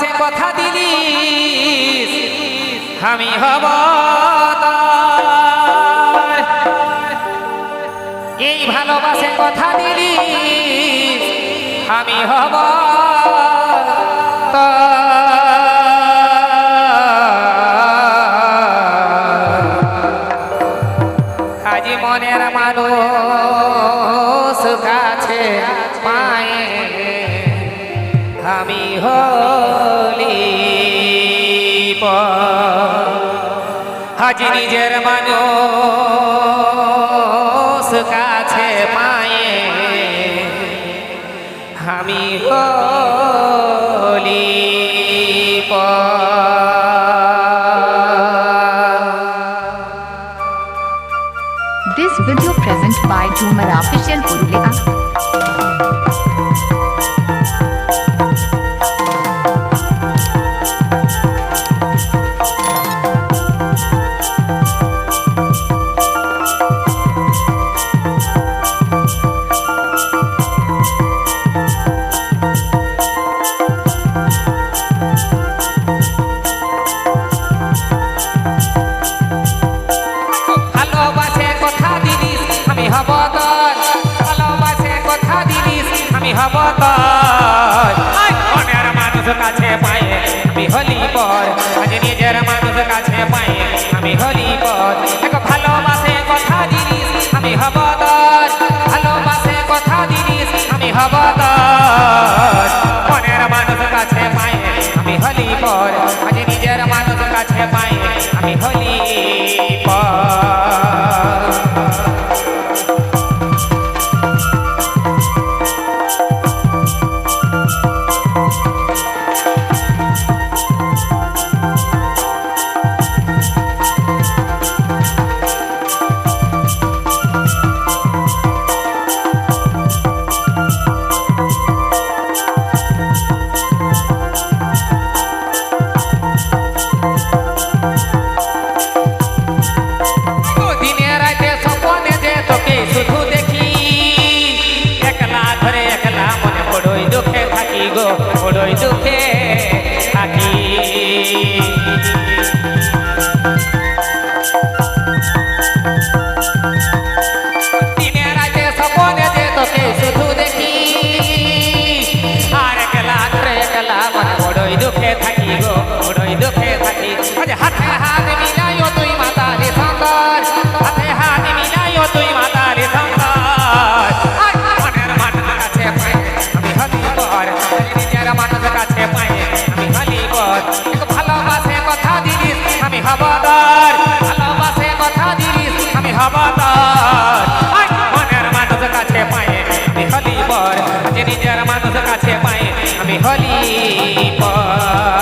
ভালোবাসে কথা দিলি আমি হব। এই ভালোবাসে কথা দিলি আমি হব। আজি মনের মানুষ কাছে পায়ে, আমি হলি হাজি নিজের মানুষ কাছে পায়ে আমি হলি This video present by Jumar Official Purulia. হব মনের মানুষ কাছে পায়ে, আমি হলি পর। আজ নিজের মানুষ কাছে পায়ে, আমি হলি পর। এক ভালোবাসে কথা দিলিস আমি হব তোর। ভালোবাসে কথা দিলিস আমি হব তোর। মনের মানুষ কাছে পায়ে, আমি হলি পর। আজ নিজের মানুষ কাছে পায়ে, আমি হলি গো বড়ই দুঃখে থাকি। দিনে রাতে স্বপনে যে তোকে শুধু দেখি একলা একলা মনে বড়ই দুঃখে থাকি গো, বড়ই দুঃখে থাকি। হাতে আমি হবদার। ভালোবাসে কথা দিলিস আমি হবদার। মনের মানুষ কাছে পাই আমি হলি পর নিজের মানুষ কাছে পাই আমি হলি পর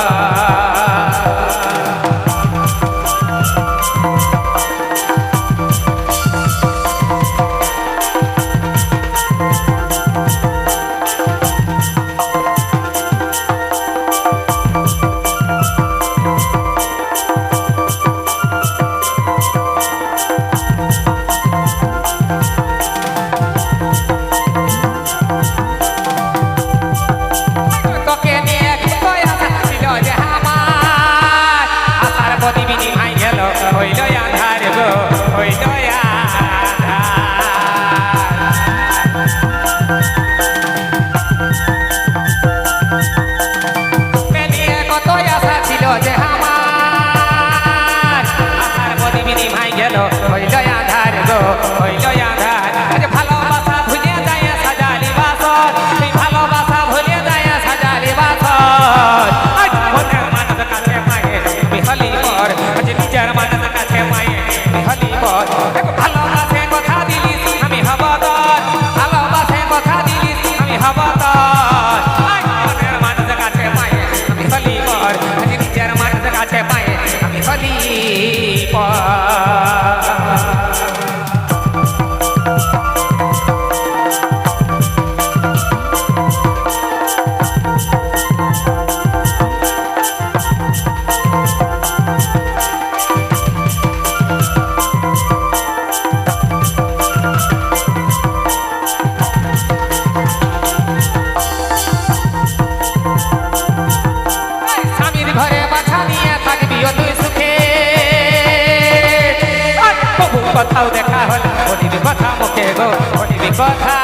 কোথাও দেখা হল? বলিবি কথা মুখে গো বলিবি কথা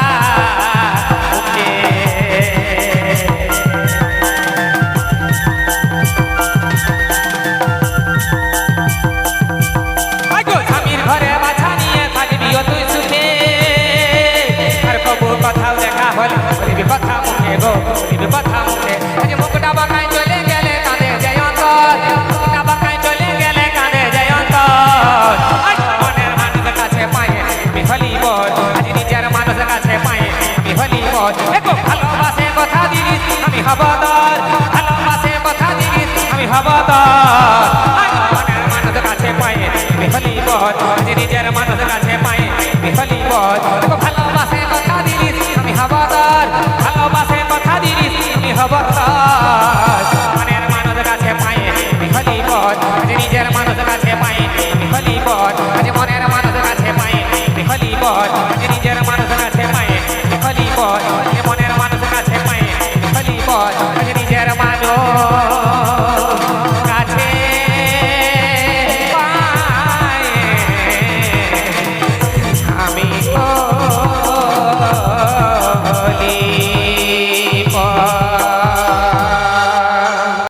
কথাও দেখা হল? বলিবি কথা মুখে গো বলিবি কথা